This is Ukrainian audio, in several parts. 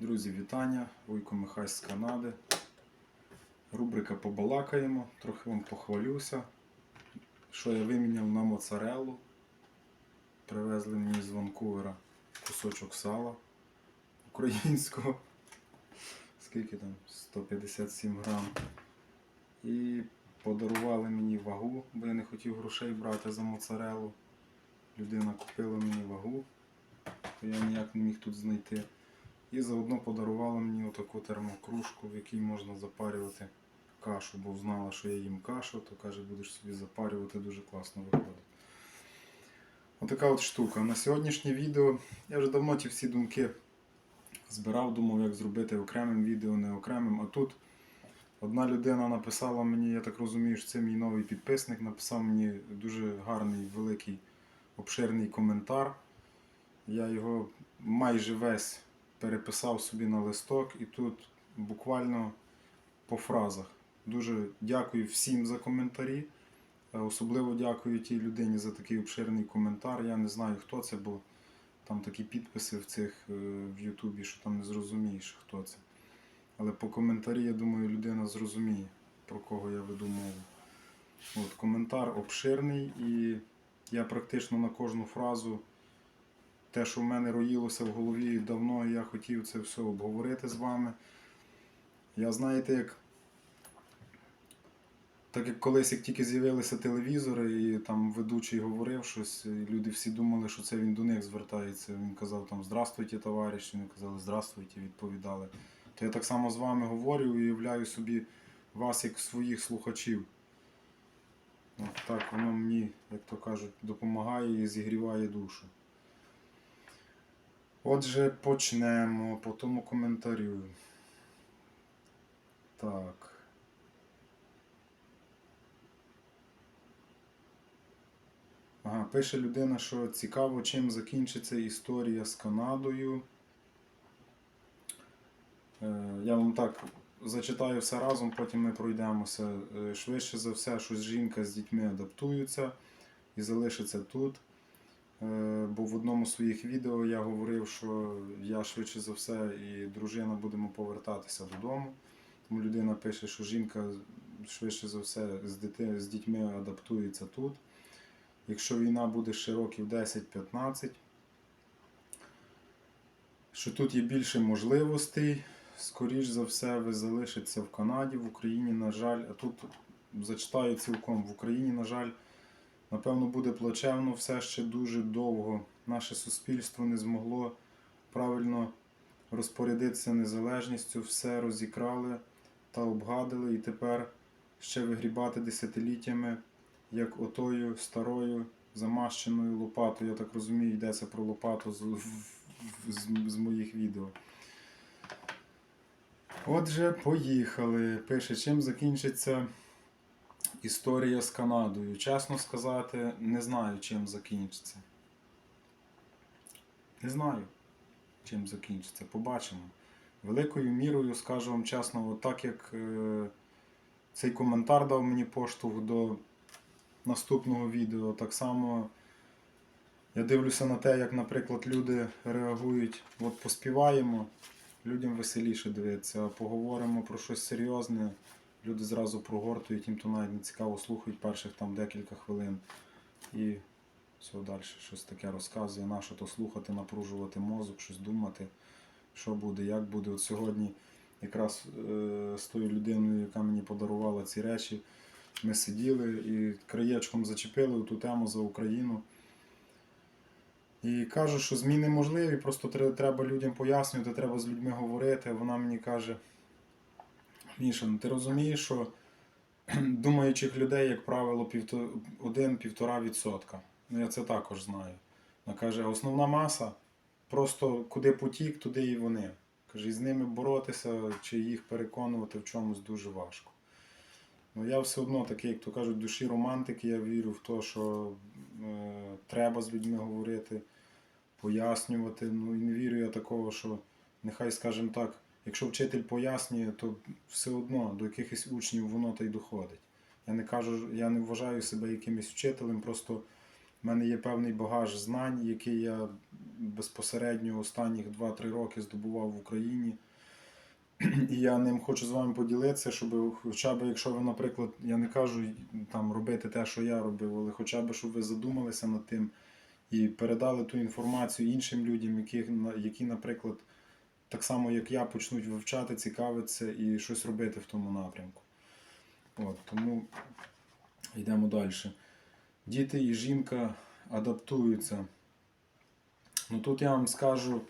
Друзі, вітання! Вуйко Михай з Канади. Рубрика Побалакаємо, трохи вам похвалюся. Що я виміняв на моцареллу. Привезли мені з Ванкувера кусочок сала українського. Скільки там? 157 грам. І подарували мені вагу, бо я не хотів грошей брати за моцарелу. Людина купила мені вагу, то я ніяк не міг тут знайти. І заодно подарувала мені отаку термокружку, в якій можна запарювати кашу, бо знала, що я їм кашу, то каже, будеш собі запарювати, дуже класно виходить. Отака от штука. На сьогоднішнє відео я вже давно ті всі думки збирав, думав, як зробити окремим відео, не окремим. А тут одна людина написала мені, я так розумію, що це мій новий підписник, написав мені дуже гарний, великий, обширний коментар. Я його майже весь переписав собі на листок і тут буквально по фразах. Дуже дякую всім за коментарі. Е, Особливо дякую тій людині за такий обширний коментар. Я не знаю, хто це, бо там такі підписи в цих е, в Ютубі, що там не зрозумієш, хто це. Але по коментарі, я думаю, людина зрозуміє, про кого я веду мову. От, коментар обширний, і я практично на кожну фразу те, що в мене роїлося в голові давно, і я хотів це все обговорити з вами. Я знаєте, як. Так як колись, як тільки з'явилися телевізори, і там ведучий говорив щось, і люди всі думали, що це він до них звертається. Він казав там Здравствуйте, товариш, вони казали Здравствуйте, відповідали. То я так само з вами говорю і уявляю собі вас як своїх слухачів. От так воно мені, як то кажуть, допомагає і зігріває душу. Отже, почнемо по тому коментарю. Так. Ага, пише людина, що цікаво, чим закінчиться історія з Канадою. Е, Я вам так зачитаю все разом, потім ми пройдемося. Е, Швидше за все, що жінка з дітьми адаптуються і залишиться тут. Е, Бо в одному з своїх відео я говорив, що я швидше за все і дружина будемо повертатися додому. Тому людина пише, що жінка швидше за все з, дити, з дітьми адаптується тут. Якщо війна буде ще років 10-15, що тут є більше можливостей, скоріш за все, ви залишитеся в Канаді, в Україні, на жаль, а тут зачитаю цілком, в Україні, на жаль, напевно, буде плачевно все ще дуже довго. Наше суспільство не змогло правильно розпорядитися незалежністю, все розікрали та обгадили, і тепер ще вигрібати десятиліттями як отою старою замащеною лопатою. Я так розумію, йдеться про лопату з, з, з моїх відео. Отже, поїхали. Пише, чим закінчиться історія з Канадою. Чесно сказати, не знаю, чим закінчиться. Не знаю, чим закінчиться. Побачимо. Великою мірою, скажу вам чесно, так як е, цей коментар дав мені поштовх до наступного відео. Так само я дивлюся на те, як, наприклад, люди реагують. От поспіваємо, людям веселіше дивитися, поговоримо про щось серйозне. Люди зразу прогортують, їм то навіть не цікаво слухають перших там декілька хвилин. І все далі щось таке розказує. Нащо то слухати, напружувати мозок, щось думати, що буде, як буде. От сьогодні якраз е, з тою людиною, яка мені подарувала ці речі, ми сиділи і краєчком зачепили ту тему за Україну. І кажу, що зміни можливі, просто треба людям пояснювати, треба з людьми говорити. Вона мені каже: Міша, ну ти розумієш, що думаючих людей, як правило, півто... 1-1,5%. відсотка. Ну я це також знаю. Вона каже, основна маса просто куди потік, туди і вони. Каже, і з ними боротися чи їх переконувати в чомусь дуже важко. Ну, я все одно такий, як то кажуть, душі романтики, я вірю в те, що е, треба з людьми говорити, пояснювати. Ну і не вірю я такого, що нехай, скажімо так, якщо вчитель пояснює, то все одно до якихось учнів воно та й доходить. Я не кажу, я не вважаю себе якимось вчителем, просто в мене є певний багаж знань, який я безпосередньо останніх 2-3 роки здобував в Україні. І я ним хочу з вами поділитися, щоб хоча б, якщо ви, наприклад, я не кажу там робити те, що я робив, але хоча б, щоб ви задумалися над тим і передали ту інформацію іншим людям, які, які наприклад, так само як я, почнуть вивчати, цікавитися і щось робити в тому напрямку. От, тому йдемо далі. Діти і жінка адаптуються. Ну тут я вам скажу,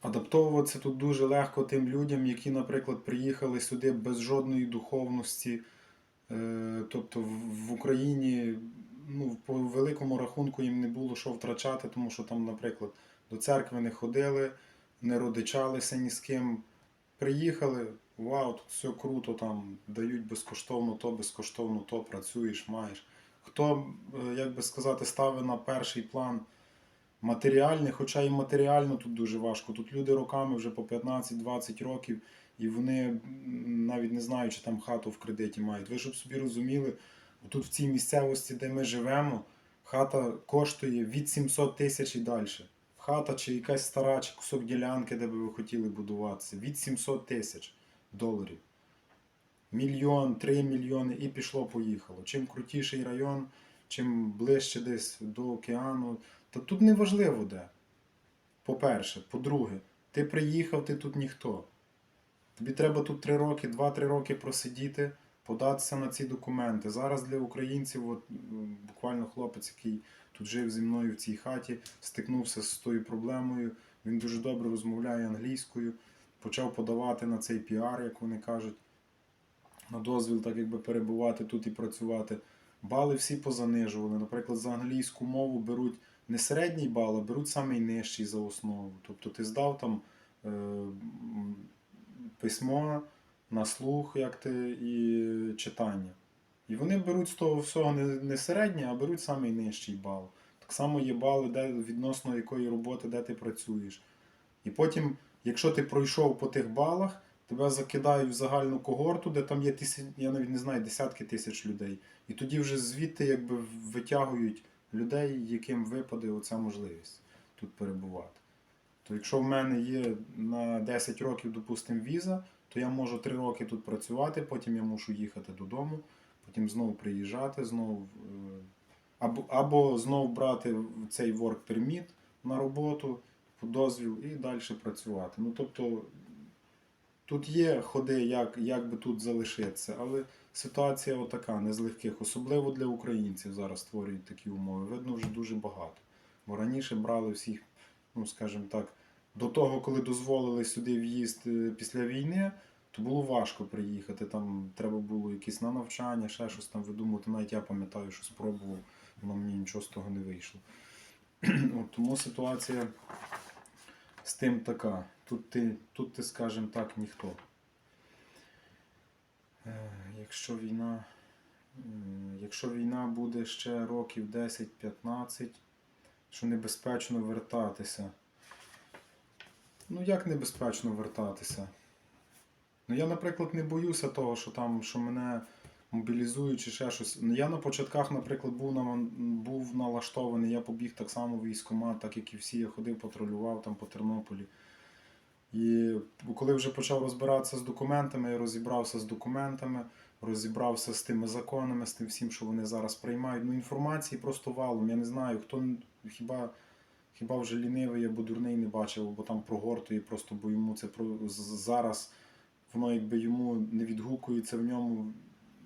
адаптовуватися тут дуже легко тим людям, які, наприклад, приїхали сюди без жодної духовності. Е, Тобто в- Україні ну, по великому рахунку їм не було що втрачати, тому що там, наприклад, до церкви не ходили, не родичалися ні з ким. Приїхали, вау, тут все круто, там дають безкоштовно то, безкоштовно то, працюєш, маєш. Хто, е, як би сказати, ставить на перший план матеріальне, хоча і матеріально тут дуже важко. Тут люди роками вже по 15-20 років, і вони навіть не знають, чи там хату в кредиті мають. Ви щоб собі розуміли, тут в цій місцевості, де ми живемо, хата коштує від 700 тисяч і далі. Хата чи якась стара, чи кусок ділянки, де би ви хотіли будуватися, від 700 тисяч доларів. Мільйон, три мільйони і пішло-поїхало. Чим крутіший район, чим ближче десь до океану, та тут не важливо де. По-перше, по-друге, ти приїхав, ти тут ніхто. Тобі треба тут 3 роки, 2-3 роки просидіти, податися на ці документи. Зараз для українців, от, буквально хлопець, який тут жив зі мною в цій хаті, стикнувся з тою проблемою. Він дуже добре розмовляє англійською, почав подавати на цей піар, як вони кажуть, на дозвіл, так якби перебувати тут і працювати. Бали всі позанижували. Наприклад, за англійську мову беруть не середній бал, а беруть самий нижчий за основу. Тобто ти здав там е, письмо на слух, як ти, і читання. І вони беруть з того всього не, не середнє, а беруть самий нижчий бал. Так само є бали, де відносно якої роботи, де ти працюєш. І потім, якщо ти пройшов по тих балах, тебе закидають в загальну когорту, де там є тисяч, я навіть не знаю, десятки тисяч людей. І тоді вже звідти якби витягують людей, яким випаде оця можливість тут перебувати. То якщо в мене є на 10 років, допустимо, віза, то я можу 3 роки тут працювати, потім я мушу їхати додому, потім знову приїжджати, знову, е, або, або знову брати цей work permit на роботу, дозвіл і далі працювати. Ну тобто тут є ходи, як, як би тут залишитися, але ситуація отака, не з легких, особливо для українців зараз створюють такі умови. Видно вже дуже багато. Бо раніше брали всіх, ну скажімо так, до того, коли дозволили сюди в'їзд е, після війни, то було важко приїхати. Там треба було якісь на навчання, ще щось там видумувати. Навіть я пам'ятаю, що спробував, воно мені нічого з того не вийшло. От, тому ситуація з тим така. Тут ти, тут ти, скажімо так, ніхто. Е, Якщо війна, якщо війна буде ще років 10-15, що небезпечно вертатися. Ну як небезпечно вертатися? Ну я, наприклад, не боюся того, що там, що мене мобілізують чи ще щось. Ну, Я на початках, наприклад, був на був налаштований, я побіг так само в військкомат, так як і всі, я ходив, патрулював там по Тернополі. І коли вже почав розбиратися з документами, я розібрався з документами, розібрався з тими законами, з тим всім, що вони зараз приймають. Ну, інформації просто валом. Я не знаю, хто хіба, хіба вже лінивий або дурний не бачив, або там прогортує, просто бо йому це про зараз воно якби йому не відгукується в ньому.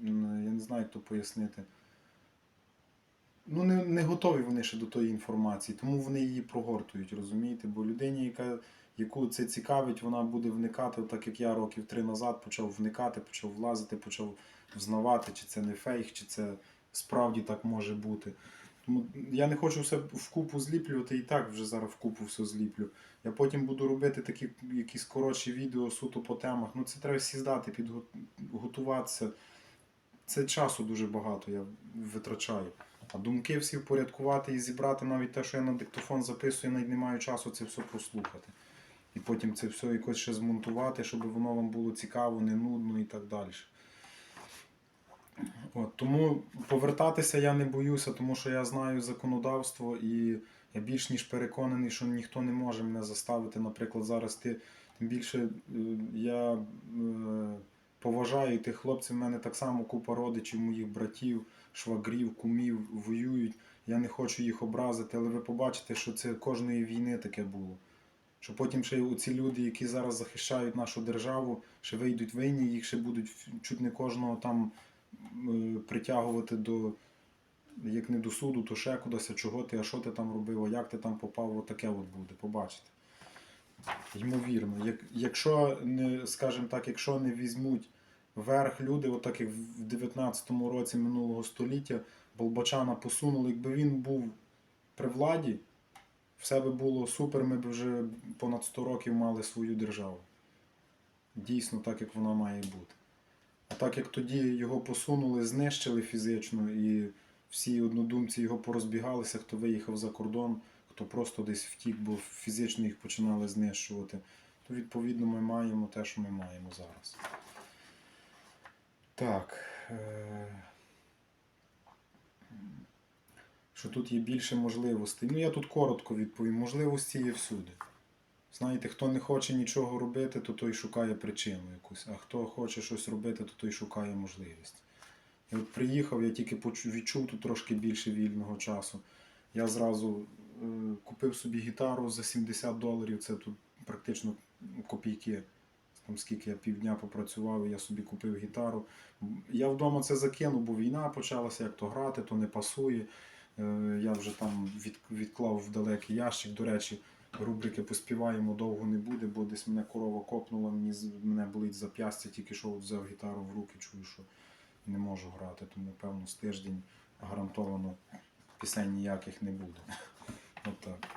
Я не знаю, як то пояснити. Ну, не, не готові вони ще до тої інформації, тому вони її прогортують, розумієте? Бо людині, яка, яку це цікавить, вона буде вникати, так як я років три назад почав вникати, почав влазити, почав взнавати, чи це не фейк, чи це справді так може бути. Тому я не хочу все вкупу зліплювати, і так вже зараз вкупу все зліплю. Я потім буду робити такі якісь коротші відео суто по темах. Ну це треба сіздати, підготуватися. Це часу дуже багато я витрачаю. А думки всі впорядкувати і зібрати навіть те, що я на диктофон записую, навіть не маю часу це все прослухати. І потім це все якось ще змонтувати, щоб воно вам було цікаво, не нудно і так далі. От, тому повертатися я не боюся, тому що я знаю законодавство і Я більш ніж переконаний, що ніхто не може мене заставити. Наприклад, зараз ти тим більше е, я е, поважаю тих хлопців. У мене так само купа родичів, моїх братів, швагрів, кумів воюють. Я не хочу їх образити, але ви побачите, що це кожної війни таке було. Що потім ще ці люди, які зараз захищають нашу державу, ще вийдуть винні, їх ще будуть чуть не кожного там притягувати до, як не до суду, то ще кудись, а чого ти, а що ти там робив, а як ти там попав, отаке от буде, побачите. Ймовірно, як, якщо не, скажімо так, якщо не візьмуть верх люди, отак як в 19-му році минулого століття, Болбачана посунули, якби він був при владі, все би було супер, ми б вже понад 100 років мали свою державу. Дійсно, так як вона має бути. Так як тоді його посунули, знищили фізично, і всі однодумці його порозбігалися, хто виїхав за кордон, хто просто десь втік, бо фізично їх починали знищувати, то відповідно ми маємо те, що ми маємо зараз. Так. Е... Що тут є більше можливостей. Ну, я тут коротко відповім. Можливості є всюди. Знаєте, хто не хоче нічого робити, то той шукає причину якусь. А хто хоче щось робити, то той шукає можливість. І от приїхав, я тільки відчув тут трошки більше вільного часу. Я зразу е, купив собі гітару за 70 доларів, це тут практично копійки. Там скільки я півдня попрацював, я собі купив гітару. Я вдома це закинув, бо війна почалася, як то грати, то не пасує. Е, Я вже там від, відклав в далекий ящик. До речі, рубрики поспіваємо довго не буде, бо десь мене корова копнула, мені мене болить зап'ястя, тільки що от взяв гітару в руки, чую, що не можу грати, тому певно з тиждень гарантовано пісень ніяких не буде. Отак.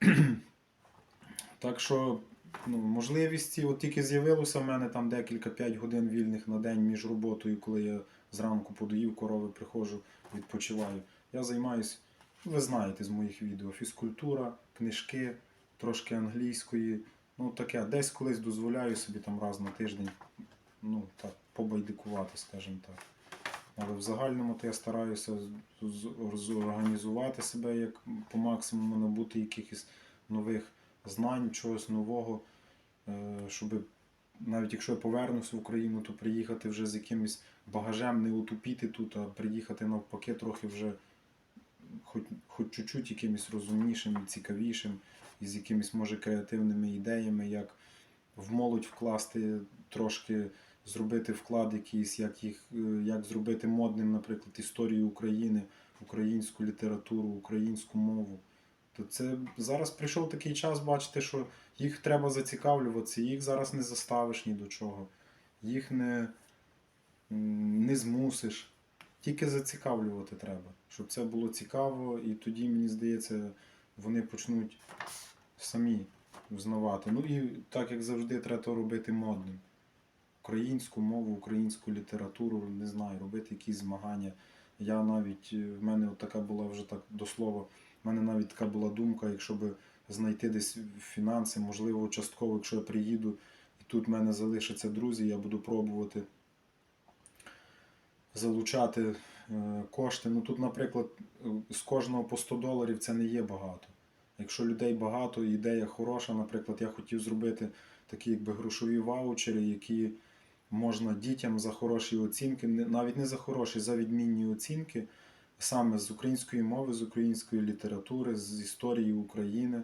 Так що ну, можливості, от тільки з'явилося в мене там декілька 5 годин вільних на день між роботою, коли я зранку подоїв корови, приходжу, відпочиваю. Я займаюся, ви знаєте з моїх відео, фізкультура, книжки, трошки англійської. Ну таке, десь колись дозволяю собі там раз на тиждень, ну так, побайдикувати, скажімо так. Але в загальному то я стараюся зорганізувати себе як по максимуму, набути якихось нових знань, чогось нового, е, щоб навіть якщо я повернуся в Україну, то приїхати вже з якимось багажем, не утупіти тут, а приїхати навпаки трохи вже хоч, хоч чуть-чуть якимось розумнішим і цікавішим, і з якимись, може, креативними ідеями, як в молодь вкласти трошки, зробити вклад якийсь, як, їх, е, як зробити модним, наприклад, історію України, українську літературу, українську мову. То це зараз прийшов такий час, бачите, що їх треба зацікавлюватися, їх зараз не заставиш ні до чого, їх не, не змусиш. Тільки зацікавлювати треба, щоб це було цікаво, і тоді, мені здається, вони почнуть самі взнавати. Ну і так як завжди, треба то робити модним. Українську мову, українську літературу, не знаю, робити якісь змагання. Я навіть, е, в мене така була вже так до слова, в мене навіть така була думка, якщо би знайти десь фінанси, можливо, частково, якщо я приїду і тут в мене залишаться друзі, я буду пробувати залучати е, кошти. Ну тут, наприклад, з кожного по 100 доларів це не є багато. Якщо людей багато, ідея хороша, наприклад, я хотів зробити такі якби грошові ваучери, які можна дітям за хороші оцінки, навіть не за хороші, за відмінні оцінки, саме з української мови, з української літератури, з історії України.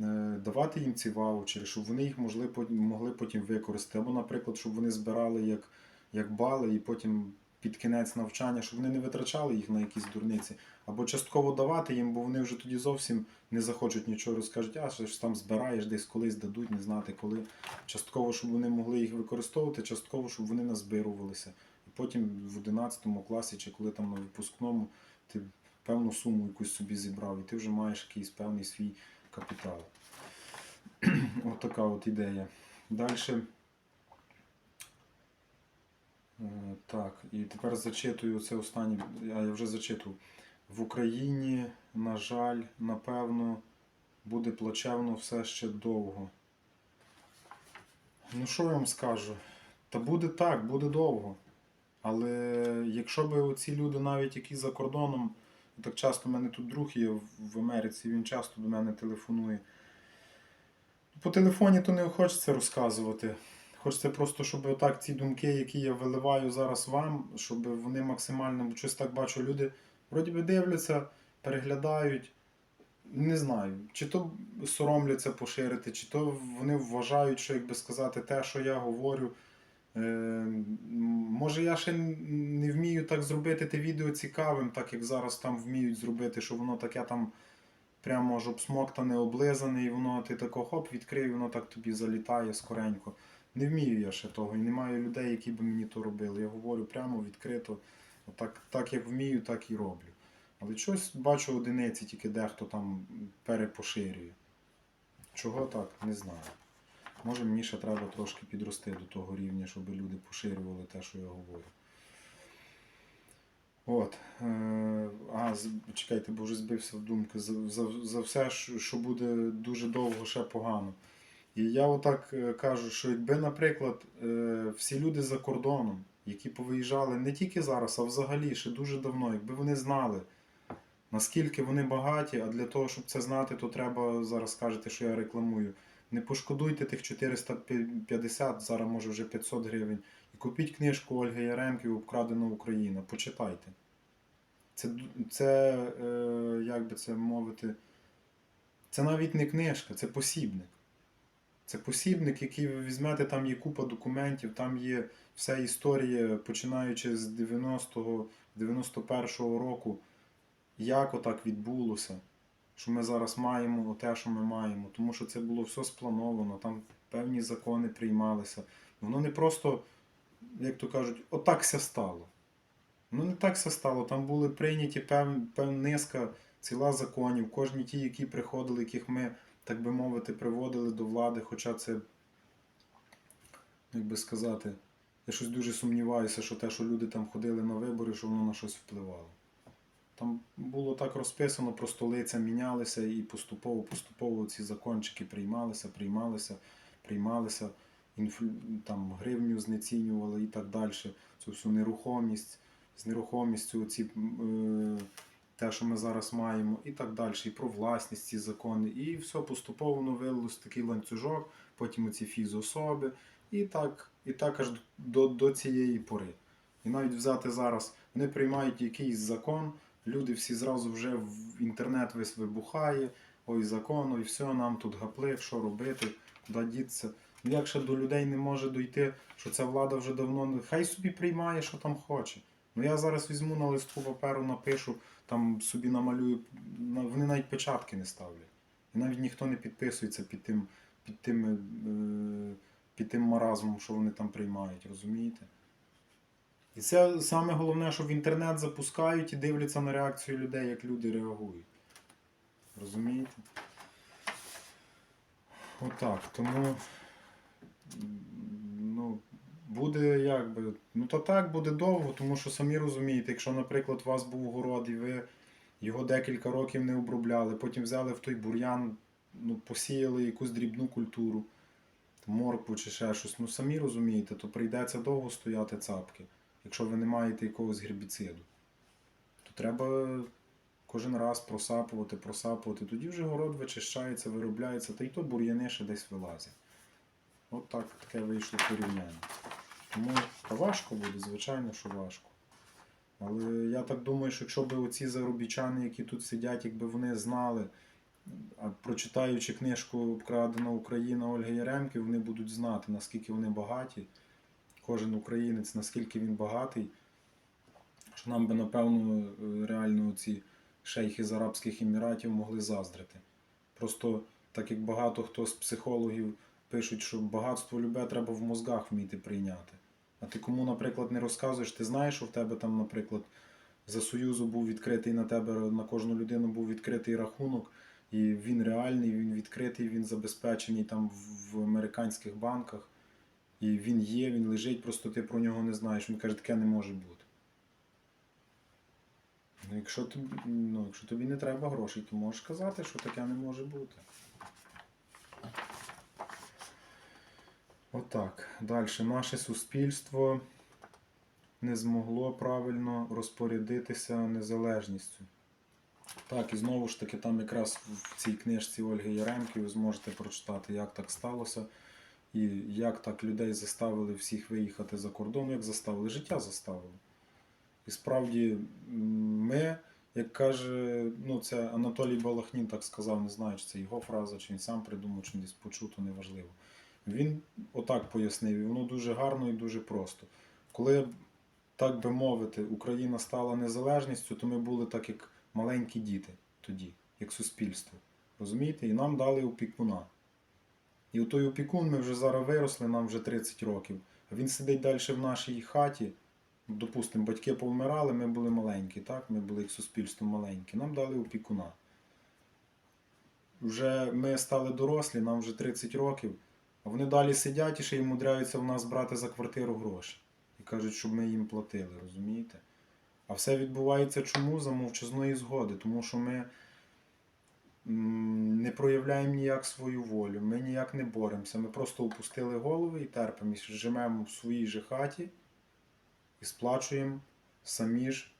е, Давати їм ці ваучери, щоб вони їх могли, могли потім використати. Або, наприклад, щоб вони збирали як, як бали і потім під кінець навчання, щоб вони не витрачали їх на якісь дурниці. Або частково давати їм, бо вони вже тоді зовсім не захочуть нічого розкажуть, а що ж там збираєш, десь колись дадуть, не знати коли. Частково, щоб вони могли їх використовувати, частково, щоб вони назбирувалися. І потім в 11 класі, чи коли там на випускному, ти певну суму якусь собі зібрав, і ти вже маєш якийсь певний свій капітал. От от ідея. Далі. Так, і тепер зачитую це останнє, а я вже зачитував. В Україні, на жаль, напевно, буде плачевно все ще довго. Ну, що я вам скажу? Та буде так, буде довго. Але якщо б оці люди, навіть які за кордоном, Так часто в мене тут друг є в Америці, він часто до мене телефонує. По телефоні то не хочеться розказувати. Хочеться просто, щоб отак ці думки, які я виливаю зараз вам, щоб вони максимально, бо щось так бачу, люди вроді би дивляться, переглядають. Не знаю, чи то соромляться поширити, чи то вони вважають, що як би сказати, те, що я говорю. Е, може, я ще не вмію так зробити те відео цікавим, так як зараз там вміють зробити, що воно таке там прямо аж обсмоктане, облизане, і воно ти тако хоп, відкрив, воно так тобі залітає скоренько. Не вмію я ще того, і немає людей, які би мені то робили. Я говорю прямо відкрито, так, так як вмію, так і роблю. Але щось бачу одиниці, тільки дехто там перепоширює. Чого так, не знаю. Може мені ще треба трошки підрости до того рівня, щоб люди поширювали те, що я говорю. От. Е, а, чекайте, бо вже збився в думки. За, за, за все, що буде дуже довго, ще погано. І я отак е, кажу, що якби, наприклад, е, всі люди за кордоном, які повиїжджали не тільки зараз, а взагалі ще дуже давно, якби вони знали, наскільки вони багаті, а для того, щоб це знати, то треба зараз кажете, що я рекламую. Не пошкодуйте тих 450, зараз може вже 500 гривень. І купіть книжку Ольги Яремків Обкрадена Україна. Почитайте. Це, це е, як би це мовити, це навіть не книжка, це посібник. Це посібник, який ви візьмете, там є купа документів, там є вся історія, починаючи з 90-го, 91-го року, як отак відбулося, що ми зараз маємо те, що ми маємо. Тому що це було все сплановано, там певні закони приймалися. Воно не просто, як то кажуть, отак ся стало. Воно не так ся стало. Там були прийняті пев, певна низка, ціла законів, кожні ті, які приходили, яких ми так би мовити, приводили до влади, хоча це, як би сказати, я щось дуже сумніваюся, що те, що люди там ходили на вибори, що воно на щось впливало. Там було так розписано, просто лиця мінялися і поступово-поступово ці закончики приймалися, приймалися, приймалися, інфлю... там гривню знецінювали і так далі. Цю всю нерухомість, з нерухомістю ці е, те, що ми зараз маємо, і так далі, і про власність ці закони. І все поступово воно такий ланцюжок, потім оці фізособи, і так, і так аж до, до цієї пори. І навіть взяти зараз, вони приймають якийсь закон, люди всі зразу вже в інтернет весь вибухає, ой, закон, ой, все, нам тут гаплик, що робити, куди діться. Ну як ще до людей не може дойти, що ця влада вже давно не. Хай собі приймає, що там хоче. Ну я зараз візьму на листку паперу, напишу, там собі намалюю, вони навіть печатки не ставлять. І навіть ніхто не підписується під тим, під тим, е, під тим маразмом, що вони там приймають, розумієте? І це саме головне, що в інтернет запускають і дивляться на реакцію людей, як люди реагують. Розумієте? Отак. Тому буде як би. Ну то так буде довго, тому що самі розумієте, якщо, наприклад, у вас був город і ви його декілька років не обробляли, потім взяли в той бур'ян, ну, посіяли якусь дрібну культуру, моркву чи ще щось, ну самі розумієте, то прийдеться довго стояти цапки, якщо ви не маєте якогось гербіциду. То треба кожен раз просапувати, просапувати. Тоді вже город вичищається, виробляється, та й то бур'яни ще десь вилазять. От так таке вийшло порівняння. Тому важко буде, звичайно, що важко. Але я так думаю, що якщо б оці заробітчани, які тут сидять, якби вони знали, а прочитаючи книжку Обкрадена Україна Ольги Яремки, вони будуть знати, наскільки вони багаті. Кожен українець, наскільки він багатий, що нам би, напевно, реально ці шейхи з Арабських Еміратів могли заздрити. Просто так як багато хто з психологів пишуть, що багатство любе треба в мозгах вміти прийняти. А ти кому, наприклад, не розказуєш, ти знаєш, що в тебе там, наприклад, за Союзу був відкритий на тебе, на кожну людину був відкритий рахунок, і він реальний, він відкритий, він забезпечений там в американських банках. І він є, він лежить, просто ти про нього не знаєш. Він каже, таке не може бути. Ну, якщо тобі, ну, якщо тобі не треба грошей, то можеш казати, що таке не може бути. Отак. Далі. Наше суспільство не змогло правильно розпорядитися незалежністю. Так, і знову ж таки, там якраз в цій книжці Ольги Яремки ви зможете прочитати, як так сталося, і як так людей заставили всіх виїхати за кордон, як заставили, життя заставили. І справді, ми, як каже, ну це Анатолій Балахнін так сказав, не знаю, чи це його фраза, чи він сам придумав, чи десь почув, то неважливо. Він отак пояснив, і воно дуже гарно і дуже просто. Коли, так би мовити, Україна стала незалежністю, то ми були так, як маленькі діти тоді, як суспільство. Розумієте? І нам дали опікуна. І у той опікун ми вже зараз виросли, нам вже 30 років. А він сидить далі в нашій хаті. Допустимо, батьки повмирали, ми були маленькі, так? Ми були як суспільство маленькі. Нам дали опікуна. Вже ми стали дорослі, нам вже 30 років, а вони далі сидять і ще й мудряються в нас брати за квартиру гроші. І кажуть, щоб ми їм платили, розумієте? А все відбувається чому? За мовчазної згоди, тому що ми не проявляємо ніяк свою волю, ми ніяк не боремося. Ми просто опустили голови і терпимо, і живемо в своїй же хаті і сплачуємо самі ж.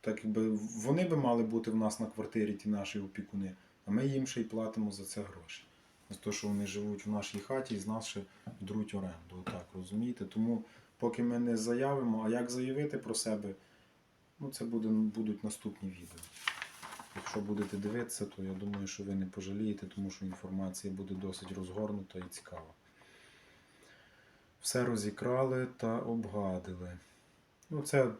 Так якби вони би мали бути в нас на квартирі, ті наші опікуни, а ми їм ще й платимо за це гроші. За те, що вони живуть в нашій хаті і з нас ще друуть оренду. Отак, розумієте? Тому поки ми не заявимо, а як заявити про себе, ну це буде, будуть наступні відео. Якщо будете дивитися, то я думаю, що ви не пожалієте, тому що інформація буде досить розгорнута і цікава. Все розікрали та обгадили. Ну, це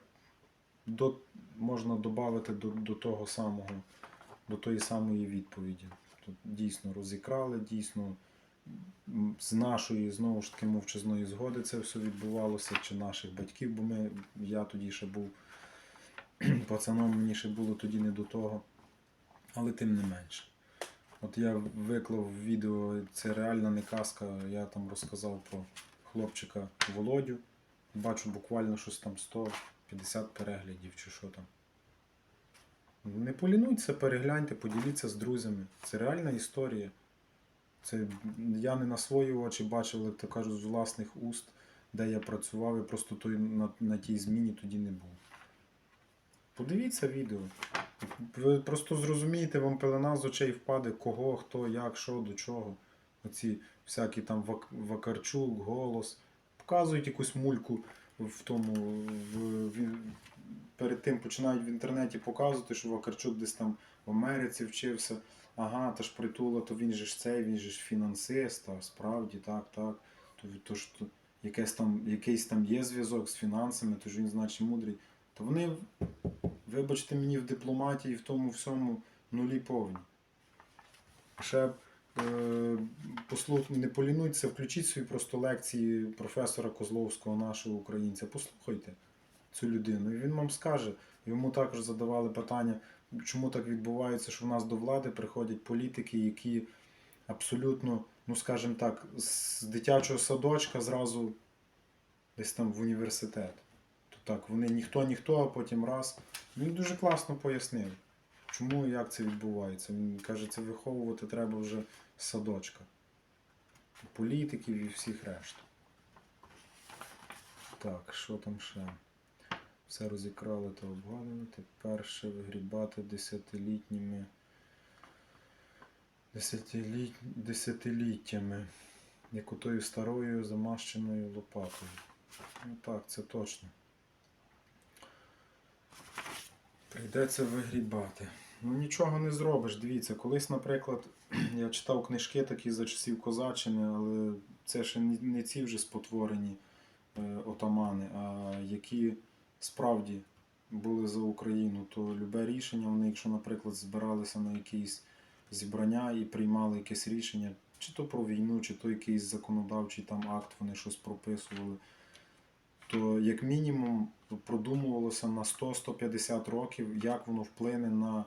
до, можна додати до, до того самого, до тої самої відповіді. Тут дійсно розікрали, дійсно з нашої знову ж таки мовчазної згоди це все відбувалося, чи наших батьків, бо ми, я тоді ще був пацаном, мені ще було тоді не до того. Але тим не менше. От я виклав відео, це реальна не казка, я там розказав про хлопчика Володю. Бачу буквально щось там 150 переглядів чи що там. Не полінуйтеся, перегляньте, поділіться з друзями. Це реальна історія. Це я не на свої очі бачив, але то кажуть, з власних уст, де я працював, і просто той, на, на тій зміні тоді не був. Подивіться відео. Ви просто зрозумієте, вам пелена з очей впаде, кого, хто, як, що, до чого. Оці всякі там Вак- Вакарчук, голос. Показують якусь мульку в тому. В, в, перед тим починають в інтернеті показувати, що Вакарчук десь там в Америці вчився. Ага, та ж притула, то він же ж цей, він же ж фінансист, а справді, так, так. То, то ж то, якийсь там, якийсь там є зв'язок з фінансами, то ж він значить мудрий. То вони, вибачте мені, в дипломатії, в тому всьому нулі повні. Ще е, послух, не полінуйтеся, включіть собі просто лекції професора Козловського, нашого українця. Послухайте цю людину. І він вам скаже. Йому також задавали питання, чому так відбувається, що в нас до влади приходять політики, які абсолютно, ну скажімо так, з дитячого садочка зразу десь там в університет. То так, вони ніхто, ніхто, а потім раз. Він дуже класно пояснив, чому і як це відбувається. Він каже, це виховувати треба вже з садочка. Політиків і всіх решт. Так, що там ще? Все розікрали та обгадали. Тепер ще вигрібати десятилітніми. Десятиліт... Десятиліттями. Як отою старою замащеною лопатою. Ну так, це точно. Прийдеться вигрібати. Ну нічого не зробиш. Дивіться, колись, наприклад, я читав книжки такі за часів Козаччини, але це ще не ці вже спотворені е, отамани, а які справді були за Україну, то любе рішення, вони, якщо, наприклад, збиралися на якісь зібрання і приймали якесь рішення, чи то про війну, чи то якийсь законодавчий там акт, вони щось прописували, то як мінімум продумувалося на 100-150 років, як воно вплине на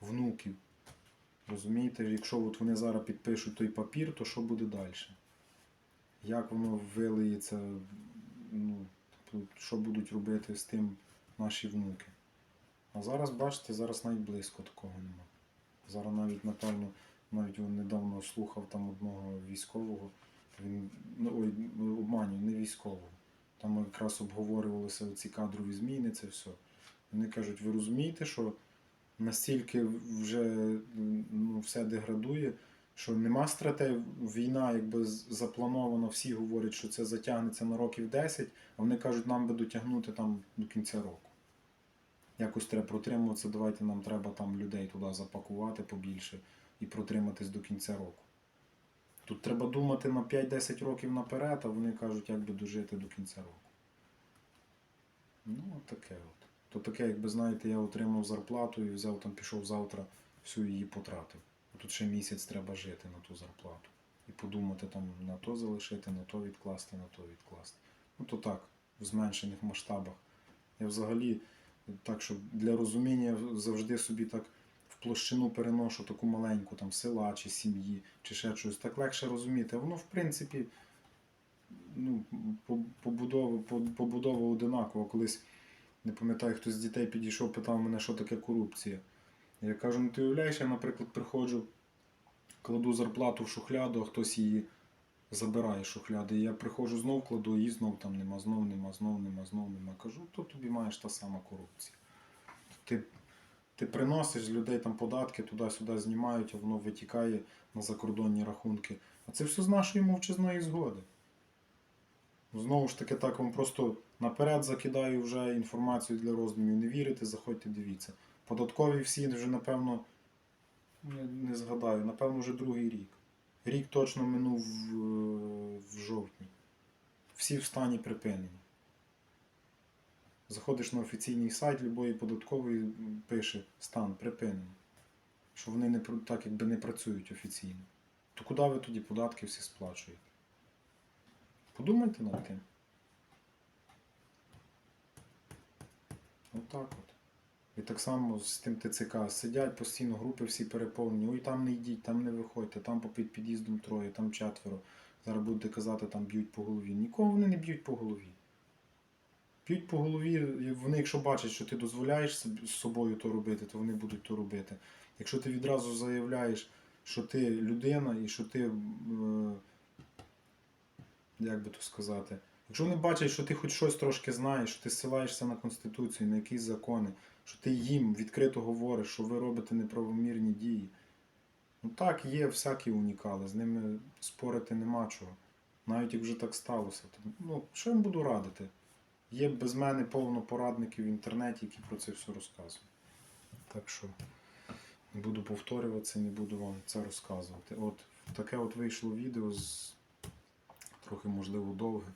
внуків. Розумієте, якщо от вони зараз підпишуть той папір, то що буде далі? Як воно вилиється, ну, що будуть робити з тим наші внуки? А зараз, бачите, зараз навіть близько такого нема. Зараз навіть, напевно, навіть він недавно слухав там одного військового, він ну, ой, обманюю, не військового. Там якраз обговорювалися ці кадрові зміни, це все. Вони кажуть, ви розумієте, що настільки вже ну, все деградує, що нема стратегії. Війна, якби заплановано, всі говорять, що це затягнеться на років 10, а вони кажуть, нам би дотягнути там до кінця року. Якось треба протримуватися, давайте нам треба там людей туди запакувати побільше і протриматись до кінця року. Тут треба думати на 5-10 років наперед, а вони кажуть, як би дожити до кінця року. Ну, от таке от. То таке, якби знаєте, я отримав зарплату і взяв там, пішов завтра, всю її потратив. Тут ще місяць треба жити на ту зарплату. І подумати там на то залишити, на то відкласти, на то відкласти. Ну то так, в зменшених масштабах. Я взагалі, так що для розуміння завжди собі так в площину переношу таку маленьку там села чи сім'ї, чи ще щось. Так легше розуміти. Воно, в принципі, ну, по- побудова, побудова одинакова. Колись не пам'ятаю, хтось з дітей підійшов, питав мене, що таке корупція. Я кажу, ну ти уявляєш, я, наприклад, приходжу, кладу зарплату в шухляду, а хтось її забирає з шухляди. І я приходжу знов кладу, її знов там нема, знов нема, знов нема, знов нема. Кажу, то тобі маєш та сама корупція. Ти, ти приносиш з людей там податки, туди-сюди знімають, а воно витікає на закордонні рахунки. А це все з нашої мовчазної згоди. Знову ж таки, так вам просто наперед закидаю вже інформацію для роздумів. Не вірите, заходьте, дивіться. Податкові всі вже, напевно, не, згадаю, напевно, вже другий рік. Рік точно минув в жовтні. Всі в стані припинені. Заходиш на офіційний сайт любої податкової, пише стан припинений. Що вони не, так якби не працюють офіційно. То куди ви тоді податки всі сплачуєте? Подумайте над тим. Отак от. І так само з тим ТЦК. Сидять постійно, групи всі переповнені. Ой, там не йдіть, там не виходьте, там під під'їздом троє, там четверо. Зараз будете казати, там б'ють по голові. Нікого вони не б'ють по голові. Б'ють по голові, вони, якщо бачать, що ти дозволяєш з собою то робити, то вони будуть то робити. Якщо ти відразу заявляєш, що ти людина і що ти, е, як би то сказати, якщо вони бачать, що ти хоч щось трошки знаєш, що ти ссилаєшся на Конституцію, на якісь закони, що ти їм відкрито говориш, що ви робите неправомірні дії. Ну так, є всякі унікали, з ними спорити нема чого. Навіть як вже так сталося. То, ну, що їм буду радити? Є без мене повно порадників в інтернеті, які про це все розказують. Так що не буду повторюватися, не буду вам це розказувати. От таке от вийшло відео з трохи можливо довге.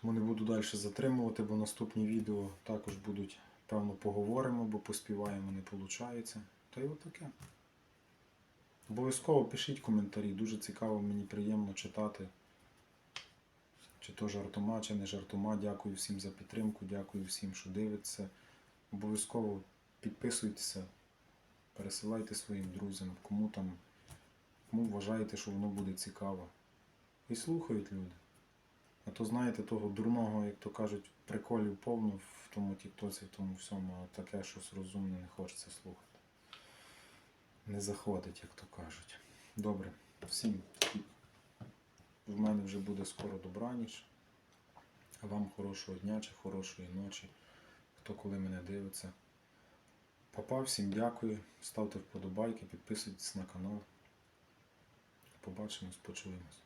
Тому не буду далі затримувати, бо наступні відео також будуть, певно, поговоримо, бо поспіваємо не виходить. Та й от таке. Обов'язково пишіть коментарі, дуже цікаво, мені приємно читати. Чи то жартома, чи не жартома. Дякую всім за підтримку, дякую всім, що дивиться. Обов'язково підписуйтеся, пересилайте своїм друзям, кому там, кому вважаєте, що воно буде цікаво. І слухають люди. А то знаєте, того дурного, як то кажуть, приколів повно в тому тіктоці, в тому всьому, а таке щось розумне не хочеться слухати. Не заходить, як то кажуть. Добре, всім. В мене вже буде скоро добраніч. А вам хорошого дня чи хорошої ночі, хто коли мене дивиться. Папа, всім дякую. Ставте вподобайки, підписуйтесь на канал. Побачимось, почуємось.